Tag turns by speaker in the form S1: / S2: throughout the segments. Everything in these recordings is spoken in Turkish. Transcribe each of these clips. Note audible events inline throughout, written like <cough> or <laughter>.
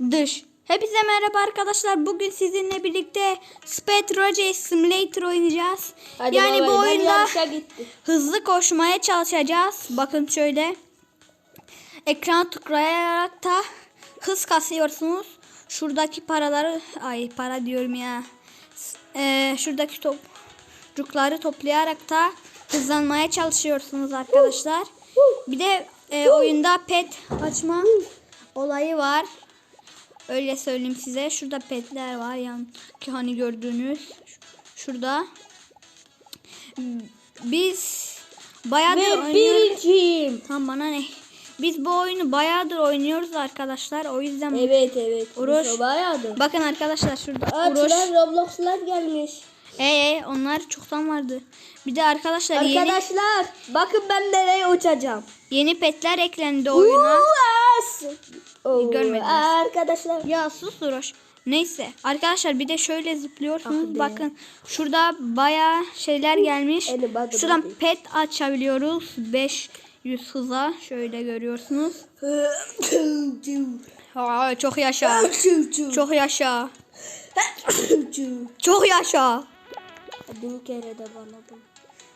S1: Dış. Hepinize merhaba arkadaşlar. Bugün sizinle birlikte Speed Race Simulator oynayacağız.
S2: Hadi
S1: yani
S2: baba,
S1: bu oyunda hızlı koşmaya çalışacağız. Bakın şöyle. Ekran tıklayarak da hız kasıyorsunuz. Şuradaki paraları ay para diyorum ya. Eee, şuradaki topçukları toplayarak da hızlanmaya çalışıyorsunuz arkadaşlar. Bir de e, oyunda pet açma olayı var. Öyle söyleyeyim size. Şurada petler var yani ki hani gördüğünüz şurada. Biz bayağıdır
S2: Ve
S1: oynuyoruz.
S2: birinciyim.
S1: Tam bana ne? Biz bu oyunu bayağıdır oynuyoruz arkadaşlar. O yüzden
S2: Evet evet.
S1: Uğraş.
S2: Bayağıdır.
S1: bakın arkadaşlar şurada
S2: Aa,
S1: Uroş.
S2: Roblox'lar gelmiş.
S1: Ee, onlar çoktan vardı. Bir de arkadaşlar yeni
S2: Arkadaşlar bakın ben nereye uçacağım.
S1: yeni petler eklendi oyuna.
S2: Uas! Oo,
S1: Görmediniz.
S2: Arkadaşlar.
S1: Ya sus Uroş. Neyse arkadaşlar bir de şöyle zıplıyorsunuz.
S2: Ah be.
S1: Bakın şurada baya şeyler gelmiş.
S2: Eli badı
S1: Şuradan
S2: badı.
S1: pet açabiliyoruz. 500 hıza şöyle görüyorsunuz. <laughs> Aa, çok yaşa. Çok yaşa. Çok yaşa.
S2: Bin kere de bana bu.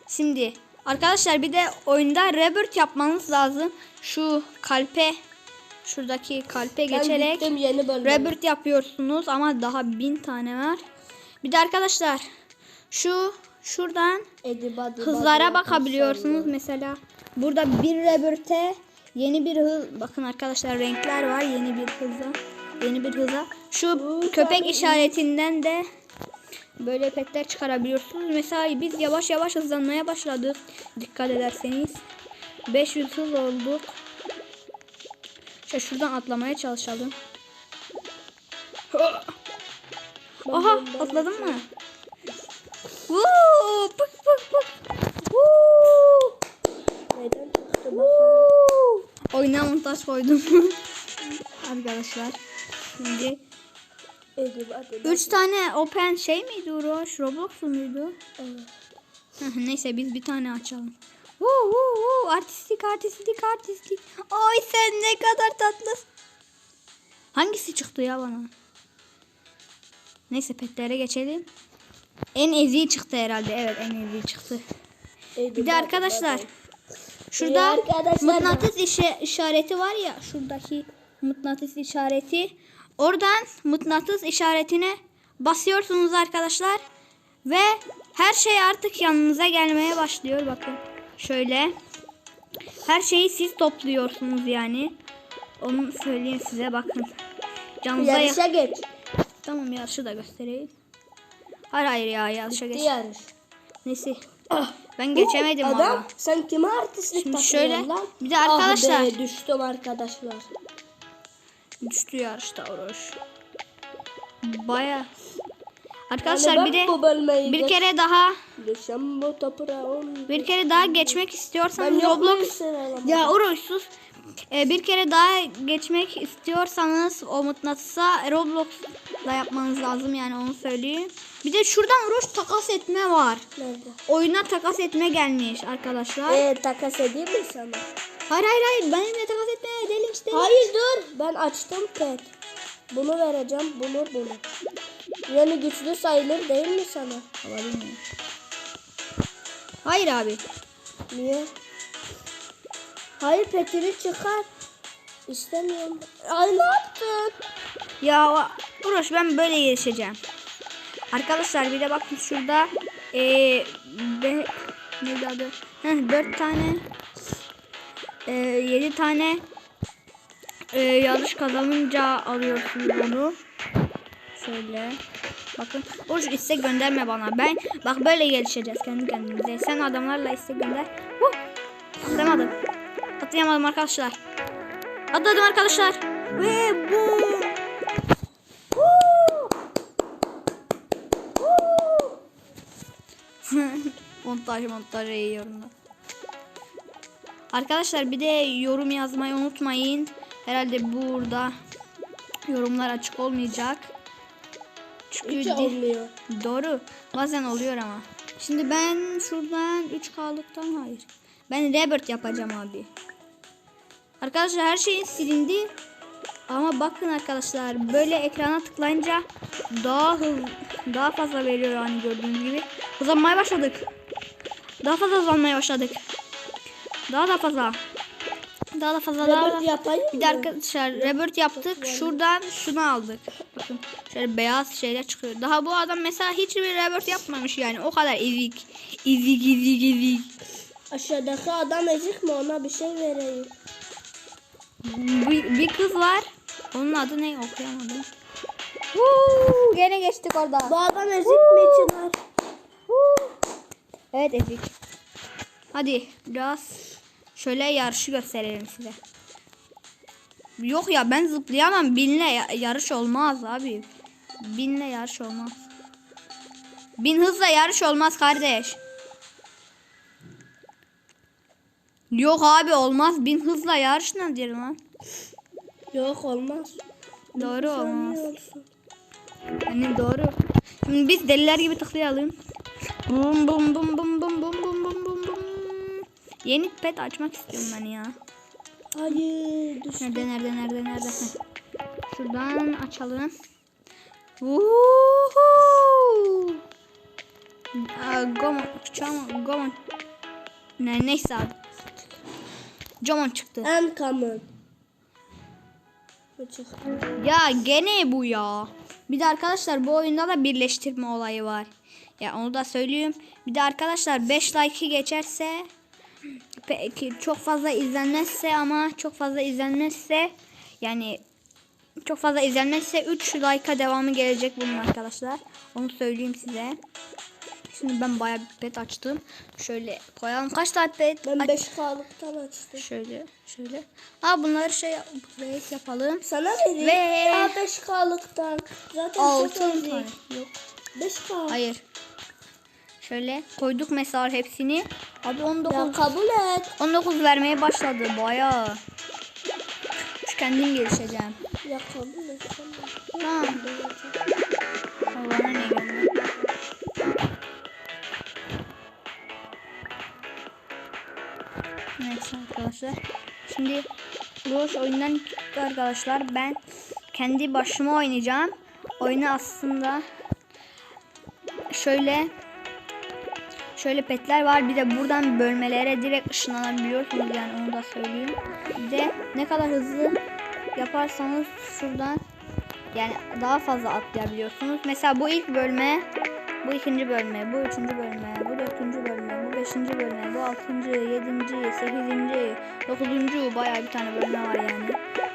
S1: Şimdi arkadaşlar bir de oyunda rebirth yapmanız lazım. Şu kalpe şuradaki kalpe
S2: Ben
S1: geçerek
S2: yeni bölüme.
S1: rebirth yapıyorsunuz ama daha bin tane var. Bir de arkadaşlar şu şuradan hızlara bakabiliyorsunuz. Mesela burada bir rebirth'e yeni bir hız bakın arkadaşlar renkler var yeni bir hıza. Yeni bir hıza. Şu köpek işaretinden de böyle petler çıkarabiliyorsunuz. Mesela biz yavaş yavaş hızlanmaya başladık. Dikkat ederseniz. 500 hız olduk. İşte şuradan atlamaya çalışalım. Aha atladın mı? Woo, pık pık pık. Woo.
S2: Neden çıktı bakalım.
S1: Oyuna montaj koydum. <laughs> Arkadaşlar. Şimdi
S2: Edi badı.
S1: 3 tane open şey miydi Uroş? Roblox muydu?
S2: Evet.
S1: Neyse biz bir tane açalım. Woo, woo, woo. Artistik artistik artistik. Ay sen ne kadar tatlısın. Hangisi çıktı ya bana? Neyse petlere geçelim. En eziği çıktı herhalde. Evet en eziği çıktı.
S2: Edi
S1: Bir de arkadaşlar
S2: badı.
S1: şurada
S2: arkadaşlar.
S1: mıknatıs işe, işareti var ya şuradaki mıknatıs işareti. Oradan mıknatıs işaretine basıyorsunuz arkadaşlar ve her şey artık yanınıza gelmeye başlıyor bakın. Şöyle. Her şeyi siz topluyorsunuz yani. Onu söyleyeyim size bakın. Canınıza
S2: Yarışa geç.
S1: Tamam yarışı da göstereyim. Hayır hayır ya yarışa
S2: Bitti
S1: geç.
S2: yarış.
S1: Neyse. Ben geçemedim
S2: Adam
S1: valla.
S2: sen kime artistlik
S1: Şimdi şöyle,
S2: lan?
S1: bir de arkadaşlar-
S2: Ah be, düştüm arkadaşlar.
S1: Düştü yarışta Oroş. Baya. Arkadaşlar
S2: Yani
S1: bir de bir kere daha Bir kere daha geçmek
S2: Ben yok
S1: Roblox ya Oroş sus. Ee, bir kere daha geçmek istiyorsanız o mıknatısa Roblox'la yapmanız lazım yani onu söyleyeyim. Bir de şuradan Oroş takas etme var.
S2: Nerede?
S1: Oyuna takas etme gelmiş arkadaşlar.
S2: Ee, takas edeyim mi sana?
S1: Hayır hayır hayır benimle takas etme edelim işte.
S2: Hayır dur. Ben açtım pet. Bunu vereceğim. Bunu bunu. Yani güçlü sayılır değil mi sana?
S1: Olabilir mi? Hayır abi.
S2: Niye? Hayır petini çıkar. İstemiyorum. Ay ne yaptın?
S1: Ya Uroş ben böyle gelişeceğim. Arkadaşlar bir de bakın şurada eee be, neydi adı? Heh, 4 tane eee 7 tane eee yarış kazanınca alıyorsunuz onu. Şöyle. Bakın. Uroş istek gönderme bana. Ben bak böyle gelişeceğiz kendi kendimize. Sen adamlarla istek gönder. Huh! Atlayamadım. Atlayamadım arkadaşlar. Atladım arkadaşlar. Ve bu <laughs> montaj montaj iyi yorumlar. Arkadaşlar bir de yorum yazmayı unutmayın. Herhalde burada yorumlar açık olmayacak. Çünkü
S2: Hiç
S1: di-
S2: olmuyor.
S1: doğru. Bazen oluyor ama. Şimdi ben şuradan 3K'lıktan hayır. Ben Rebirth yapacağım abi. Arkadaşlar her şey silindi. Ama bakın arkadaşlar böyle ekrana tıklayınca daha hız daha fazla veriyor yani gördüğünüz gibi. Hızlanmaya başladık. Daha fazla hızlanmaya başladık. Daha da fazla. Daha da fazla daha
S2: Rebirth
S1: da.
S2: yapayım
S1: Bir de arkadaşlar rebirth yaptık. Şuradan şunu aldık. Bakın şöyle beyaz şeyler çıkıyor. Daha bu adam mesela hiçbir rebirth yapmamış yani. O kadar ezik. Ezik ezik ezik.
S2: Aşağıdaki adam ezik mi ona bir şey vereyim.
S1: Bir, bir kız var. Onun adı ne? Okuyamadım. Woo, gene geçtik orada.
S2: Bu adam ezik mi Çınar?
S1: Evet Ezik. Hadi biraz şöyle yarışı gösterelim size. Yok ya ben zıplayamam. Binle ya- yarış olmaz abi. Binle yarış olmaz. Bin hızla yarış olmaz kardeş. Yok abi olmaz. Bin hızla yarış nedir lan?
S2: Yok olmaz.
S1: Doğru olmaz.
S2: Sanıyorsun.
S1: Yani doğru. Şimdi biz deliler gibi tıklayalım. Bum bum bum bum bum bum bum bum bum bum. Yeni pet açmak istiyorum ben ya.
S2: Hayır düş.
S1: Nerede nerede nerede nerede? Heh. Şuradan açalım. Woohoo! Aa, Gomon, Çamon, Gomon. Ne, neyse abi. Jomon çıktı.
S2: Bu çıktı.
S1: Ya gene bu ya. Bir de arkadaşlar bu oyunda da birleştirme olayı var. Ya onu da söyleyeyim. Bir de arkadaşlar 5 like'ı geçerse peki çok fazla izlenmezse ama çok fazla izlenmezse yani çok fazla izlenmezse 3 like'a devamı gelecek bunun arkadaşlar. Onu söyleyeyim size. Şimdi ben bayağı bir pet açtım. Şöyle koyalım. Kaç tane pet?
S2: Ben
S1: aç-
S2: 5 kalıktan açtım.
S1: Şöyle şöyle. Aa bunları şey upgrade yapalım.
S2: Sana vereyim.
S1: Ve-
S2: Ya 5 kalıktan. Zaten çok
S1: Altın tane.
S2: ezik.
S1: Yok.
S2: 5 kalık.
S1: Hayır. Şöyle koyduk mesela hepsini. Abi 19
S2: Ya kabul et.
S1: 19 vermeye başladı bayağı. Şu kendim gelişeceğim. Tamam. Allah'ına ne gönder. Arkadaşlar. Şimdi Roş oyundan çıktı arkadaşlar. Ben kendi başıma oynayacağım. Oyunu aslında şöyle şöyle petler var. Bir de buradan bölmelere direkt ışınlanabiliyorsunuz yani onu da söyleyeyim. Bir de ne kadar hızlı yaparsanız şuradan yani daha fazla atlayabiliyorsunuz. Mesela bu ilk bölme, bu ikinci bölme, bu üçüncü bölme, bu dördüncü bölme, bu beşinci bölme, bu altıncı, yedinci, sekizinci, dokuzuncu bayağı bir tane bölme var yani.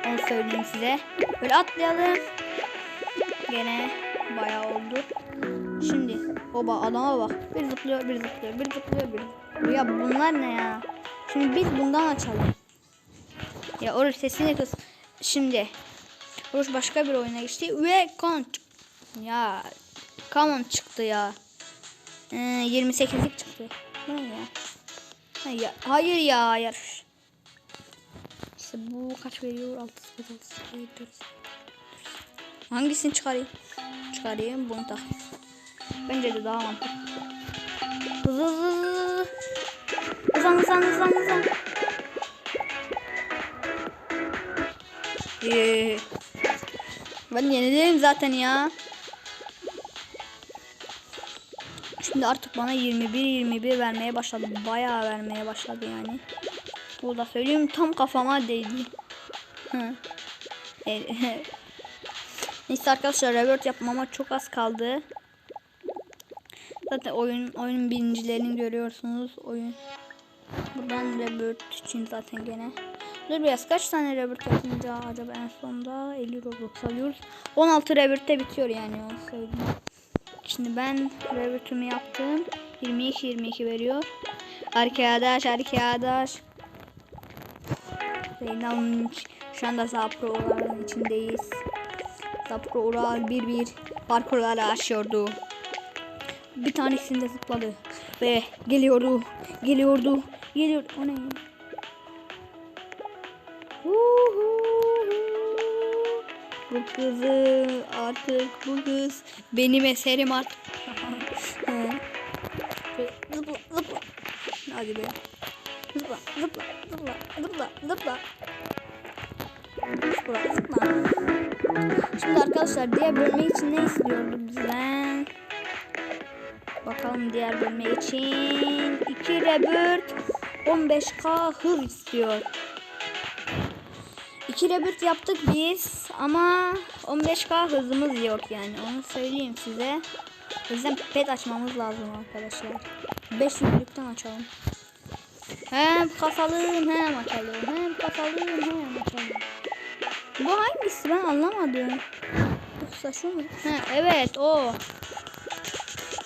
S1: Onu söyleyeyim size. Böyle atlayalım. Gene bayağı oldu. Şimdi oba adama bak. Bir zıplıyor, bir zıplıyor, bir zıplıyor, bir. Ya bunlar ne ya? Şimdi biz bundan açalım. Ya orada sesini kız. Şimdi Roş başka bir oyuna geçti ve Common ya Common çıktı ya. Ee, 28'lik çıktı. Ne ya? Ha, ya? Hayır ya hayır. İşte bu kaç veriyor? 6 8 6 8 4 Hangisini çıkarayım? Çıkarayım bunu tak. Bence de daha mantıklı. Hızlı hızlı hızlı. Hızlan hızlan hızlan hızlan. Ee, ben yenileyim zaten ya. Şimdi artık bana 21 21 vermeye başladı. Bayağı vermeye başladı yani. Burada söyleyeyim tam kafama değdi. Hı. Evet. <laughs> Neyse arkadaşlar revert yapmama çok az kaldı. Zaten oyun oyunun birincilerini görüyorsunuz. Oyun Buradan revert için zaten gene. Dur biraz kaç tane revert yapınca acaba en sonunda 50 Robux alıyoruz. 16 revert'te bitiyor yani söyleyeyim. Şimdi ben revert'ümü yaptım. 22 22 veriyor. Arkadaş arkadaş. Zeynep'in şu anda Zapro'ların içindeyiz. Zapro Ural 1-1 parkurları aşıyordu. Bir tanesinde zıpladı. Ve geliyordu. Geliyordu. Geliyordu. O ne? Bu kızı artık bu kız benim eserim artık. <laughs> Zıpla zıpla. Hadi be. Zıpla zıpla zıpla zıpla zıpla. Zıpla zıpla. Şimdi arkadaşlar diğer bölme için ne istiyordu bizden? Bakalım diğer bölme için 2 rebirth 15k hız istiyor. 2 rebirth yaptık biz ama 15k hızımız yok yani onu söyleyeyim size. O yüzden pet açmamız lazım arkadaşlar. 5 yüklükten açalım. Hem kasalım hem açalım. Hem kasalım hem açalım. Bu hangisi ben anlamadım. Yoksa şu mu? He, evet o.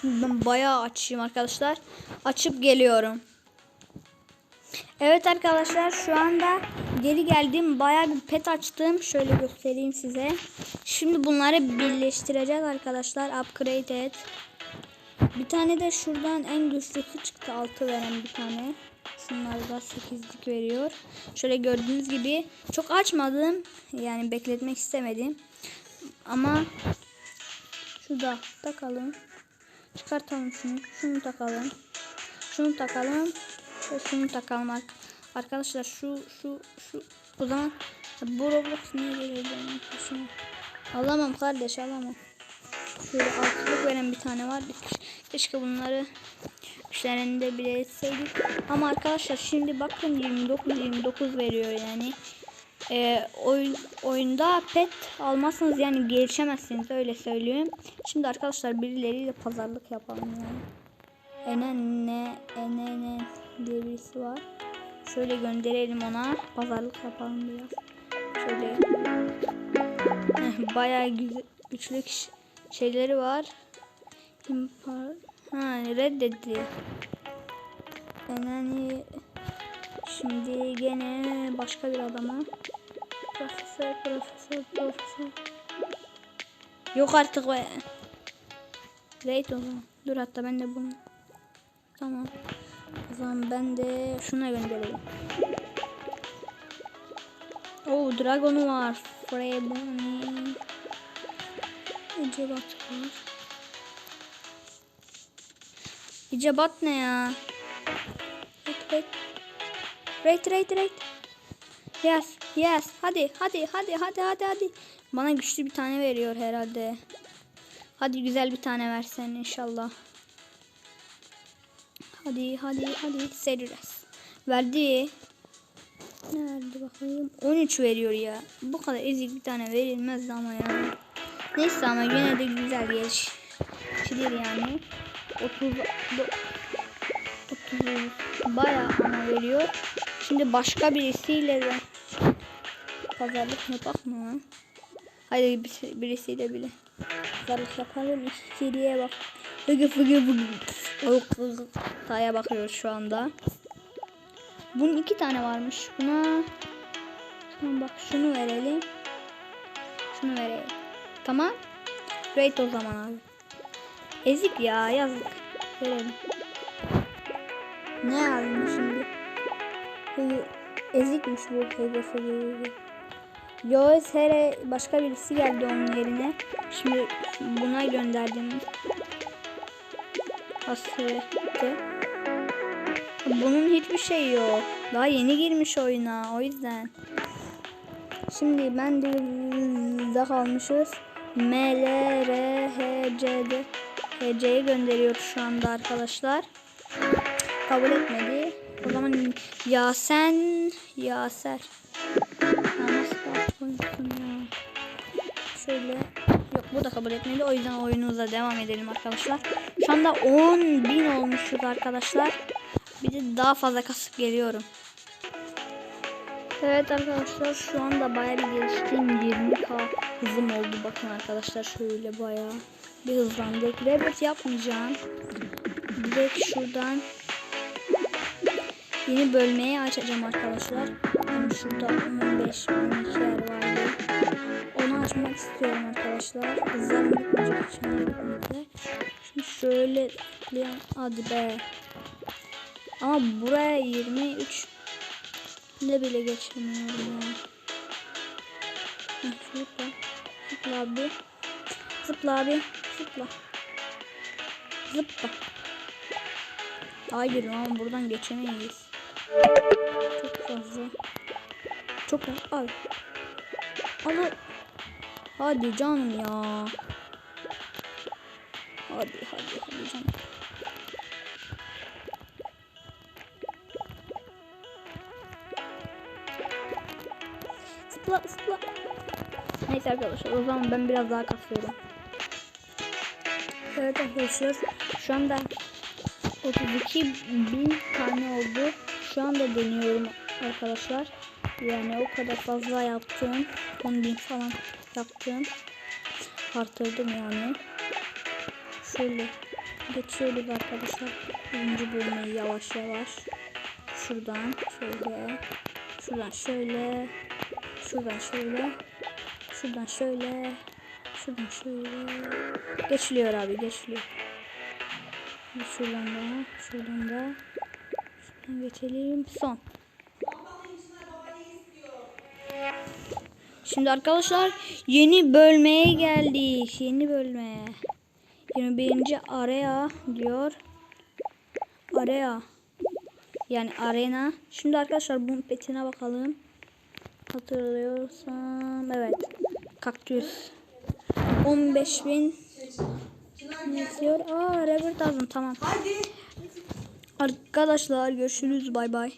S1: Ben bayağı açayım arkadaşlar. Açıp geliyorum. Evet arkadaşlar şu anda geri geldim. Bayağı bir pet açtım. Şöyle göstereyim size. Şimdi bunları birleştireceğiz arkadaşlar. Upgrade et. Bir tane de şuradan en güçlüsü çıktı. 6 veren bir tane. Şunlar da 8'lik veriyor. Şöyle gördüğünüz gibi çok açmadım. Yani bekletmek istemedim. Ama şurada takalım. Çıkartalım şunu. Şunu takalım. Şunu takalım. Ve şunu takalım ar- arkadaşlar. Şu şu şu o zaman bu Roblox niye geliyor benim? Alamam kardeş alamam. Şöyle altılık veren bir tane var. Keşke bunları güçlerinde bile etseydik. Ama arkadaşlar şimdi bakın 29 29 veriyor yani. Ee, oyun, oyunda pet almazsanız yani gelişemezsiniz öyle söyleyeyim. Şimdi arkadaşlar birileriyle pazarlık yapalım yani. Enen ne Enen diye birisi var. Şöyle gönderelim ona. Pazarlık yapalım biraz. Şöyle. <laughs> Bayağı güzel, güçlü şeyleri var. İmpar. Ha reddetti. Yani şimdi gene başka bir adama. Profesör, profesör, profesör. Yok artık be. Raid o zaman. Dur hatta ben de bunu. Tamam. Zaman ben de şuna göndereyim. Oo Dragon'u var. Freyboni. İcebat var. İcebat ne ya? Rate rate. Rate rate rate. Yes yes. Hadi hadi hadi hadi hadi hadi. Bana güçlü bir tane veriyor herhalde. Hadi güzel bir tane versen inşallah. Hadi hadi hadi seririz. Verdi. Ne verdi bakayım. 13 veriyor ya. Bu kadar ezik bir tane verilmez ama ya. Neyse ama yine de güzel geliştirir yani. 30 do- 30 bayağı ama veriyor. Şimdi başka birisiyle de pazarlık yapak mı? Bir- birisiyle bile pazarlık yapalım. İçeriye bak. Fıgı fıgı fıgı. Taya bakıyoruz şu anda. Bunun iki tane varmış. Buna tamam bak şunu verelim. Şunu verelim. Tamam. Great o zaman abi. Ezik ya yazık. Verelim. Ne yazdım şimdi? Hı, Ezikmiş bu hedefi. Yoğuz Here başka birisi geldi onun yerine. Şimdi buna gönderdim. Hasreti. Bunun hiçbir şey yok. Daha yeni girmiş oyuna o yüzden. Şimdi ben de kalmışız. M, L, R, H, C'de. HC'ye gönderiyoruz şu anda arkadaşlar. Kabul etmedi. O zaman Yasen, Yaser. Şöyle. Yok bu da kabul etmedi. O yüzden oyunumuza devam edelim arkadaşlar. Şu anda 10.000 olmuşuz arkadaşlar. Bir de daha fazla kasıp geliyorum. Evet arkadaşlar şu anda bayağı bir geliştim. 20k hızım oldu. Bakın arkadaşlar şöyle bayağı bir hızlandık. Rebirth yapmayacağım. Direkt şuradan yeni bölmeyi açacağım arkadaşlar. Yani şurada 15 12 yer vardı. Onu açmak istiyorum arkadaşlar. Bitmeyecek. Şimdi şöyle. Hadi be. Ama buraya 23 ne bile geçemiyorum ya. Heh, Zıpla. Zıpla abi. Zıpla abi. Zıpla. Zıpla. Hayır ama buradan geçemeyiz. Çok fazla. Çok fazla. Al. Hadi. Hadi canım ya. Hadi hadi hadi canım. Zıpla zıpla. Neyse arkadaşlar o zaman ben biraz daha kasıyorum. Evet arkadaşlar şu anda 32 bin tane oldu. Şu anda deniyorum arkadaşlar. Yani o kadar fazla yaptım. 10 bin falan yaptım. Artırdım yani. Şöyle geçiyoruz arkadaşlar. Birinci bölmeyi yavaş yavaş. Şuradan şöyle. Şuradan şöyle. Şuradan şöyle. Şuradan şöyle. Şuradan şöyle. Geçiliyor abi geçiliyor. Şuradan da. Şuradan da. Şuradan geçelim. Son. Şimdi arkadaşlar yeni bölmeye geldik. Yeni bölmeye. 21. araya diyor. Araya. Yani arena. Şimdi arkadaşlar bunun petine bakalım. Hatırlıyorsam evet. Kaktüs. 15 bin yazıyor. Aa Robert lazım tamam.
S3: Hadi.
S1: Arkadaşlar görüşürüz bay bay.